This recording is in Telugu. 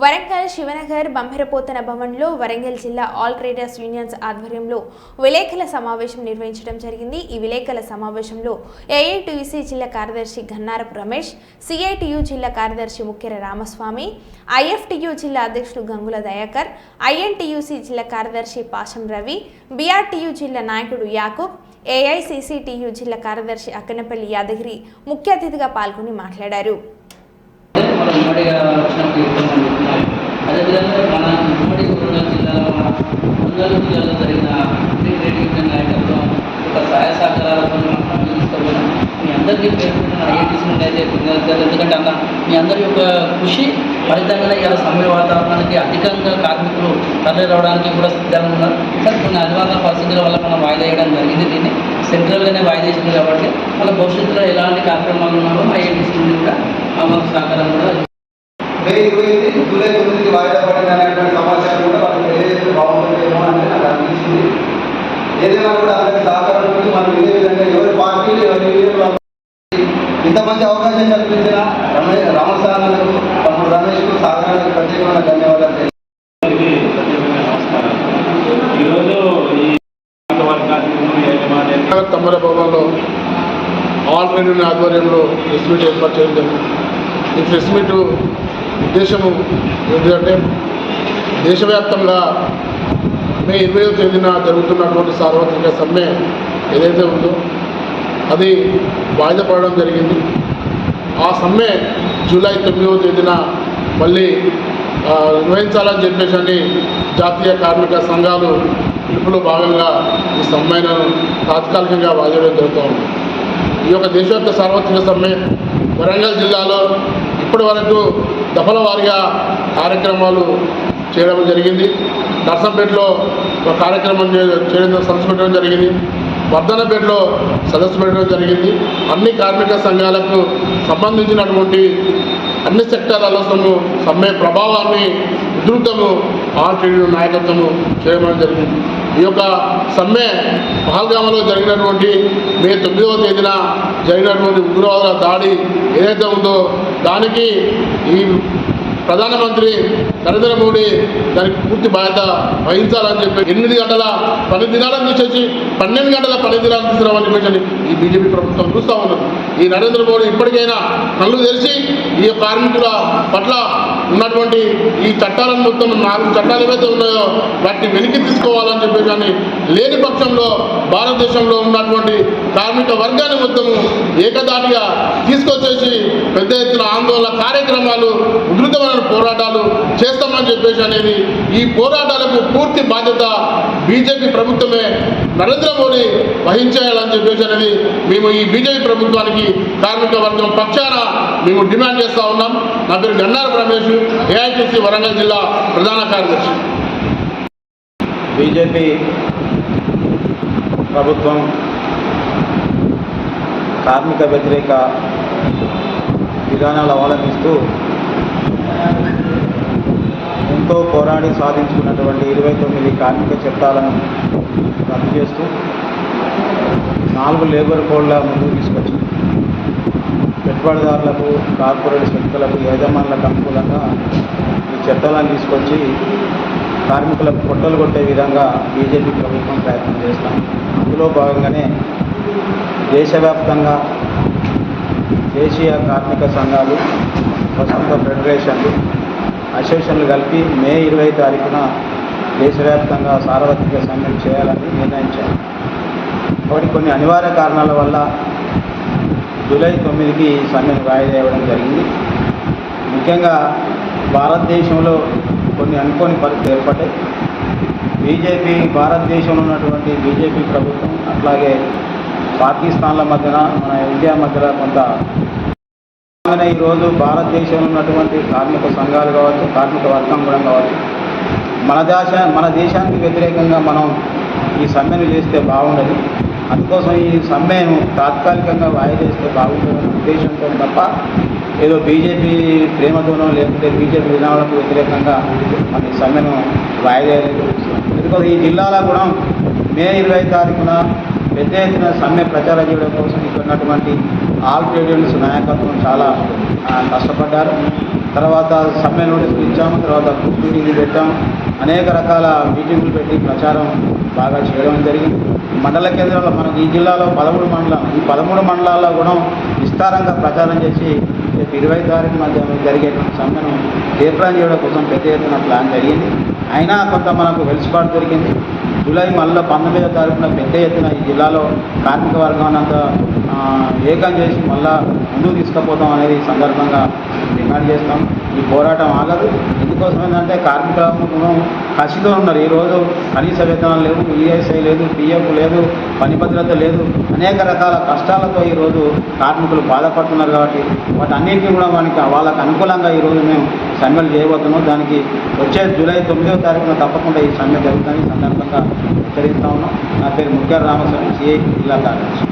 వరంగల్ శివనగర్ బంభరపోతన భవన్లో వరంగల్ జిల్లా ఆల్ ట్రేడర్స్ యూనియన్స్ ఆధ్వర్యంలో విలేకరుల సమావేశం నిర్వహించడం జరిగింది. ఈ విలేకరుల సమావేశంలో ఏఐటియుసి జిల్లా కార్యదర్శి గన్నారపు రమేష్ సిఐటియు జిల్లా కార్యదర్శి ముఖ్యర రామస్వామి ఐఎఫ్టియు జిల్లా అధ్యక్షుడు గంగుల దయాకర్ ఐఎన్టీయూసీ జిల్లా కార్యదర్శి పాశం రవి బీఆర్టీయు జిల్లా నాయకుడు యాకూబ్ ఏఐసిసిటియు జిల్లా కార్యదర్శి అక్కనపల్లి యాదగిరి ముఖ్య అతిథిగా పాల్గొని మాట్లాడారు. అదేవిధంగా మన ఉమ్మడి వరంగల్ జిల్లాలో మన వరంగల్ జిల్లాలో జరిగిన ఫ్రీ నాయకత్వం ఒక సహాయ సహకారాలతో మనం తీసుకోవాలి మీ అందరికీ పేర్కొంటున్న ఐఐటీసీ నుండి అయితే ఎందుకంటే అన్న మీ అందరి యొక్క కృషి ఫలితంగానే ఇలా సమయ వాతావరణానికి అధికంగా కార్మికులు తరలి రావడానికి కూడా సిద్ధంగా ఉన్నారు. సార్ కొన్ని అనివార్య పరిస్థితుల వల్ల మనం వాయిదా వేయడం జరిగింది. దీన్ని సెంట్రల్గానే వాయిదా వేసింది కాబట్టి మన భవిష్యత్తులో ఎలాంటి కార్యక్రమాలు ఉన్నారో ఐఐటీసీ నుండి కూడా మాకు సహకారం కూడా జూలై తొమ్మిది వాయిదా పడింది అనేటువంటి సమాచారం కూడా వాళ్ళకి తెలియజేస్తే బాగుంటుందేమో అని నాకు అనిపించింది ఏదైనా కూడా సహకారం ఉంది మనం ఇదే విధంగా ఎవరి పార్టీలు ఎవరి యూనియన్లు ఇంత మంచి అవకాశం కల్పించిన రమేష్ తమ్ముడు రమేష్కు సాగరానికి ప్రత్యేకమైన ధన్యవాదాలు తమ్మల భవన్లో ఆల్ యూనియన్ ఆధ్వర్యంలో ప్రెస్ మీట్ ఏర్పాటు చేయడం జరిగింది. ఈ ప్రెస్ మీట్ ఉద్దేశము ఏంటంటే దేశవ్యాప్తంగా మే ఇరవైవ తేదీన జరుగుతున్నటువంటి సార్వత్రిక సమ్మె ఏదైతే ఉందో అది వాయిదా పడడం జరిగింది. ఆ సమ్మె జూలై తొమ్మిదవ తేదీన మళ్ళీ నిర్వహించాలని చెప్పేసి అని జాతీయ కార్మిక సంఘాలు పిలుపులో భాగంగా ఈ సమ్మెను తాత్కాలికంగా వాయిదా జరుగుతూ ఉంది. ఈ యొక్క దేశవ్యాప్త సార్వత్రిక సమ్మె వరంగల్ జిల్లాలో ఇప్పటి వరకు దఫల వారిగా కార్యక్రమాలు చేయడం జరిగింది. నర్సంపేటలో ఒక కార్యక్రమం చేయడం సదస్సు పెట్టడం జరిగింది. వర్ధనపేటలో సదస్సు పెట్టడం జరిగింది. అన్ని కార్మిక సంఘాలకు సంబంధించినటువంటి అన్ని సెక్టార్లలో సమ్మె ప్రభావాన్ని ఉధృతము ఆర్టీడీ నాయకత్వము చేయడం జరిగింది. ఈ యొక్క సమ్మె పహల్గామలో జరిగినటువంటి మే తొమ్మిదవ తేదీన జరిగినటువంటి ఉగ్రవాదుల దాడి ఏదైతే ఉందో దానికి ఈ ప్రధానమంత్రి నరేంద్ర మోడీ దానికి పూర్తి బాధ్యత వహించాలని చెప్పి ఎనిమిది గంటల పది దినాలను తీసేసి పన్నెండు గంటల పది దినాలు తీసుకురావాలని చెప్పేసి ఈ బీజేపీ ప్రభుత్వం చూస్తూ ఉన్నది. ఈ నరేంద్ర మోడీ ఇప్పటికైనా కళ్ళు తెరిచి ఈ కార్మికుల పట్ల ఉన్నటువంటి ఈ చట్టాలను మొత్తం నాలుగు చట్టాలు ఏవైతే ఉన్నాయో వాటిని వెనక్కి తీసుకోవాలని చెప్పి కానీ లేని పక్షంలో భారతదేశంలో ఉన్నటువంటి కార్మిక వర్గాన్ని మొత్తము ఏకదాటిగా తీసుకొచ్చేసి పెద్ద ఎత్తున ఆందోళన కార్యక్రమాలు ఉధృతమైన పోరాటాలు చేస్తామని చెప్పేసి అనేది ఈ పోరాటాలకు పూర్తి బాధ్యత బీజేపీ ప్రభుత్వమే నరేంద్ర మోడీ వహించేయాలని చెప్పేసి అనేది మేము ఈ బీజేపీ ప్రభుత్వానికి కార్మిక వర్గం పక్షాన మేము డిమాండ్ చేస్తూ ఉన్నాం. నా పేరు గన్నారపు రమేష్ ఏఐటీసీ వరంగల్ జిల్లా ప్రధాన కార్యదర్శి. బీజేపీ ప్రభుత్వం కార్మిక వ్యతిరేక విధానాలు అవలంబిస్తూ ఎంతో పోరాడి సాధించుకున్నటువంటి ఇరవై తొమ్మిది కార్మిక చట్టాలను రద్దు చేస్తూ నాలుగు లేబర్ కోడ్ల ముందుకు తీసుకొచ్చింది. పెట్టుబడిదారులకు కార్పొరేట్ శక్తులకు యజమానులకు అనుకూలంగా ఈ చట్టాలను తీసుకొచ్చి కార్మికులకు పొట్టలు కొట్టే విధంగా బీజేపీ ప్రభుత్వం ప్రయత్నం చేస్తాం. అందులో భాగంగానే దేశవ్యాప్తంగా దేశీయ కార్మిక సంఘాలు వసంత ఫెడరేషన్లు అసోసియేషన్లు కలిపి మే ఇరవై తారీఖున దేశవ్యాప్తంగా సార్వత్రిక సమ్మె చేయాలని నిర్ణయించారు. కాబట్టి కొన్ని అనివార్య కారణాల వల్ల జూలై తొమ్మిదికి సమ్మెను వాయిదా ఇవ్వడం జరిగింది. ముఖ్యంగా భారతదేశంలో కొన్ని అనుకోని పరిస్థితులు ఏర్పడ్డాయి. బీజేపీ భారతదేశంలో ఉన్నటువంటి బీజేపీ ప్రభుత్వం అట్లాగే పాకిస్తాన్ల మధ్యన మన ఇండియా మధ్యన కొంత అలాగే ఈరోజు భారతదేశంలో ఉన్నటువంటి కార్మిక సంఘాలు కావచ్చు కార్మిక వర్గం కూడా కావచ్చు మన దేశ మన దేశానికి వ్యతిరేకంగా మనం ఈ సమ్మెను చేస్తే బాగుండదు. అందుకోసం ఈ సమ్మెను తాత్కాలికంగా వాయిదేస్తే బాగుంటుందనే ఉద్దేశంతో తప్ప ఏదో బీజేపీ ప్రేమతోనో లేకపోతే బీజేపీ విధానాలకు వ్యతిరేకంగా మన ఈ సమ్మెను వాయిదేయలేదు ఎందుకంటే ఈ జిల్లాలో కూడా మే ఇరవై తారీఖున పెద్ద ఎత్తున సమ్మె ప్రచారం చేయడం కోసం ఇక్కడ ఉన్నటువంటి ఆల్ ట్రేడియన్స్ నాయకత్వం చాలా కష్టపడ్డారు. తర్వాత సమ్మె నోటీసులు ఇచ్చాము తర్వాత గ్రూప్ మీటింగ్లు పెట్టాము. అనేక రకాల మీటింగులు పెట్టి ప్రచారం బాగా చేయడం జరిగింది. మండల కేంద్రంలో మనకి ఈ జిల్లాలో పదమూడు మండలం ఈ పదమూడు మండలాల్లో కూడా విస్తారంగా ప్రచారం చేసి రేపు ఇరవై తారీఖు మధ్య జరిగేటువంటి సమ్మెను జయప్రాన్ చేయడం కోసం పెద్ద ఎత్తున ప్లాన్ జరిగింది. అయినా కొంత మనకు వెలుసుబాటు దొరికింది జూలై మళ్ళీ పంతొమ్మిదో తారీఖున పెద్ద ఎత్తున ఈ జిల్లాలో కార్మిక వర్గాన్ని అంతా ఏకం చేసి మళ్ళా ముందుకు తీసుకుపోతాం అనేది సందర్భంగా డిమాండ్ చేస్తాం. ఈ పోరాటం ఆగదు. ఎందుకోసం ఏంటంటే కార్మిక కసితో ఉన్నారు. ఈరోజు కనీస వేతనాలు లేవు ఈఎస్ఐ లేదు పిఎఫ్ లేదు పని భద్రత లేదు. అనేక రకాల కష్టాలతో ఈరోజు కార్మికులు బాధపడుతున్నారు కాబట్టి వాటి అన్నింటినీ కూడా మనకి వాళ్ళకు అనుకూలంగా ఈరోజు మేము సమ్మెలు చేయబోతున్నాం. దానికి వచ్చే జూలై తొమ్మిదవ తారీఖున తప్పకుండా ఈ సమ్మె జరుగుతుంది సందర్భంగా హెచ్చరిస్తా ఉన్నాం. నా పేరు ముఖ్య రామస్వామి సిఐ జిల్లా కార్యదర్శి.